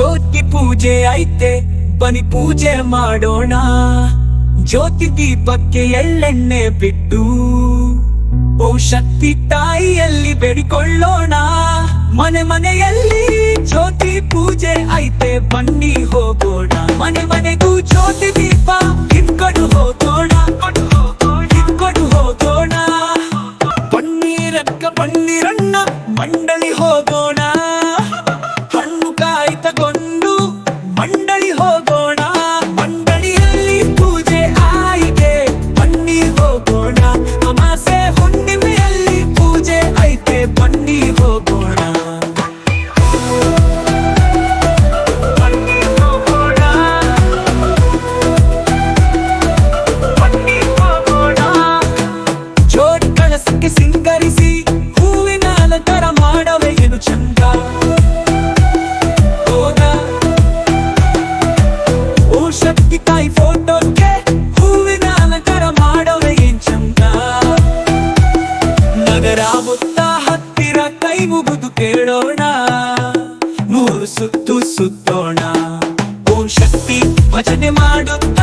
ಜ್ಯೋತಿ ಪೂಜೆ ಐತೆ ಬನಿ ಪೂಜೆ ಮಾಡೋಣ. ಜ್ಯೋತಿ ದೀಪಕ್ಕೆ ಎಳ್ಳೆಣ್ಣೆ ಬಿಟ್ಟು, ಓ ಶಕ್ತಿ ತಾಯಿಯಲ್ಲಿ ಬೇಡಿಕೊಳ್ಳೋಣ. ಮನೆ ಮನೆಯಲ್ಲಿ ಜ್ಯೋತಿ ಪೂಜೆ ಐತೆ, ಬನ್ನಿ ಹೋಗೋಣ. ಮನೆ ಮನೆಗೂ ಜ್ಯೋತಿ ದೀಪ ಹಿಡ್ಕೊಂಡು ಹೋಗೋಣ. ಹಿಡ್ಕೊಂಡು ಹೋಗೋಣ. ಬನ್ನೀರಕ್ಕ ಬನ್ನಿರಣ್ಣ ಮಂಡಳಿ ಹೋಗೋಣ. ಚಂದ. ಹೋದ? ಓ ಶಕ್ತಿ ತಾಯಿ ಫೋಟೋಕ್ಕೆ ಹೂವಿನ ಅಲಂಕಾರ ಮಾಡವೆ ಏನ್ ಚಂದ? ನಗರ ಮುತ್ತ ಹತ್ತಿರ ಕೈ ಮುಗಿದು ಕೇಳೋಣ. ಮೂರು ಸುತ್ತು ಸುತ್ತೋಣ. ಓ ಶಕ್ತಿ ಭಜನೆ ಮಾಡುತ್ತಾ